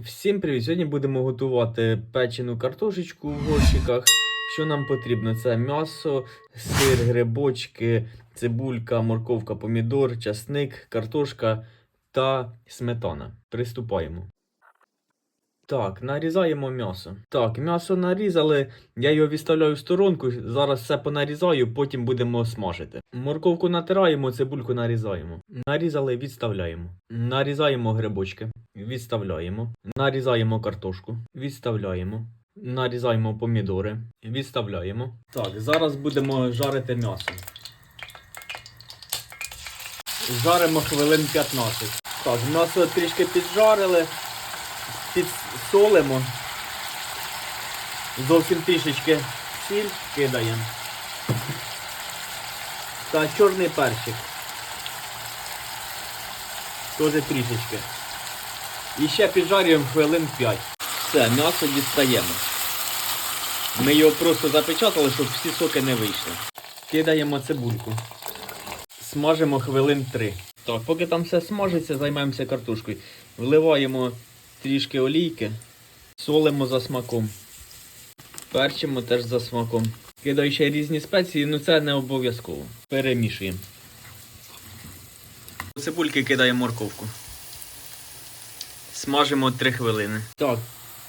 Всім привіт! Сьогодні будемо готувати печену картошечку в горщиках. Що нам потрібно? Це м'ясо, сир, грибочки, цибулька, морковка, помідор, часник, картошка та сметана. Приступаємо. Так, нарізаємо м'ясо. Так, м'ясо нарізали, я його відставляю в сторонку. Зараз все понарізаю, потім будемо смажити. Морковку натираємо, цибульку нарізаємо. Нарізали, відставляємо. Нарізаємо грибочки. Відставляємо. Нарізаємо картошку. Відставляємо. Нарізаємо помідори. Відставляємо. Так, зараз будемо жарити м'ясо. Жаримо хвилин 15. Так, м'ясо трішки піджарили. Підсолимо. Зовсім трішечки сіль кидаємо. Та чорний перчик. Теж трішечки. І ще піджарюємо хвилин 5. Все, м'ясо дістаємо. Ми його просто запечатали, щоб всі соки не вийшли. Кидаємо цибульку. Смажимо хвилин 3. Так, поки там все смажиться, займаємося картошкою. Вливаємо трішки олійки, солимо за смаком. Перчимо теж за смаком. Кидаю ще різні спеції, ну це не обов'язково. Перемішуємо. До цибульки кидаємо морковку. Смажимо 3 хвилини. Так,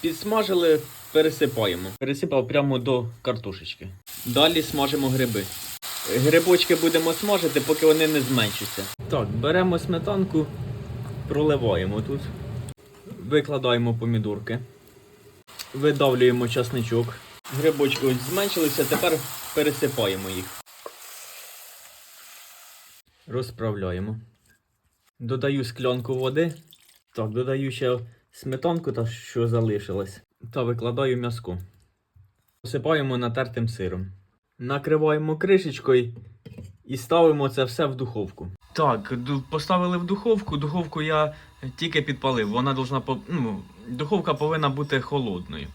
підсмажили, пересипаємо. Пересипав прямо до картошечки. Далі смажимо гриби. Грибочки будемо смажити, поки вони не зменшаться. Так, беремо сметанку, проливаємо тут. Викладаємо помідорки. Видавлюємо часничок. Грибочки ось зменшилися, тепер пересипаємо їх. Розправляємо. Додаю склянку води. Так, додаю ще сметанку, та що залишилось. Та викладаю м'язку. Посипаємо натертим сиром. Накриваємо кришечкою і ставимо це все в духовку. Так, поставили в духовку. Духовку я тільки підпалив. Вона должна ну, духовка повинна бути холодною.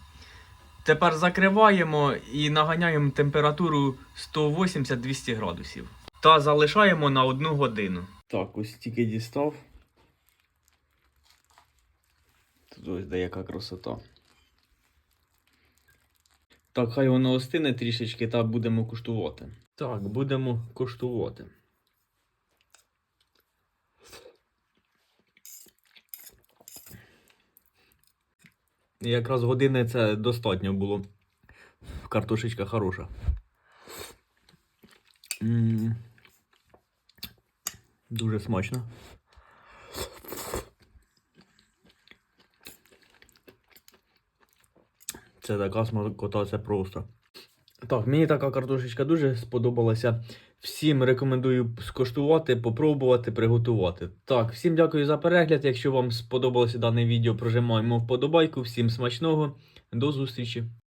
Тепер закриваємо і наганяємо температуру 180-200 градусів. Та залишаємо на одну годину. Так, ось тільки дістав. Тут ось деяка красота. Так, хай воно остине трішечки та будемо куштувати. Так, будемо куштувати. Якраз години це достатньо було. Картошечка хороша. М, Дуже смачно. Це така смакота, це просто. Так, мені така картошечка дуже сподобалася. Всім рекомендую скоштувати, попробувати, приготувати. Так, всім дякую за перегляд. Якщо вам сподобалося дане відео, прожимаємо вподобайку. Всім смачного. До зустрічі!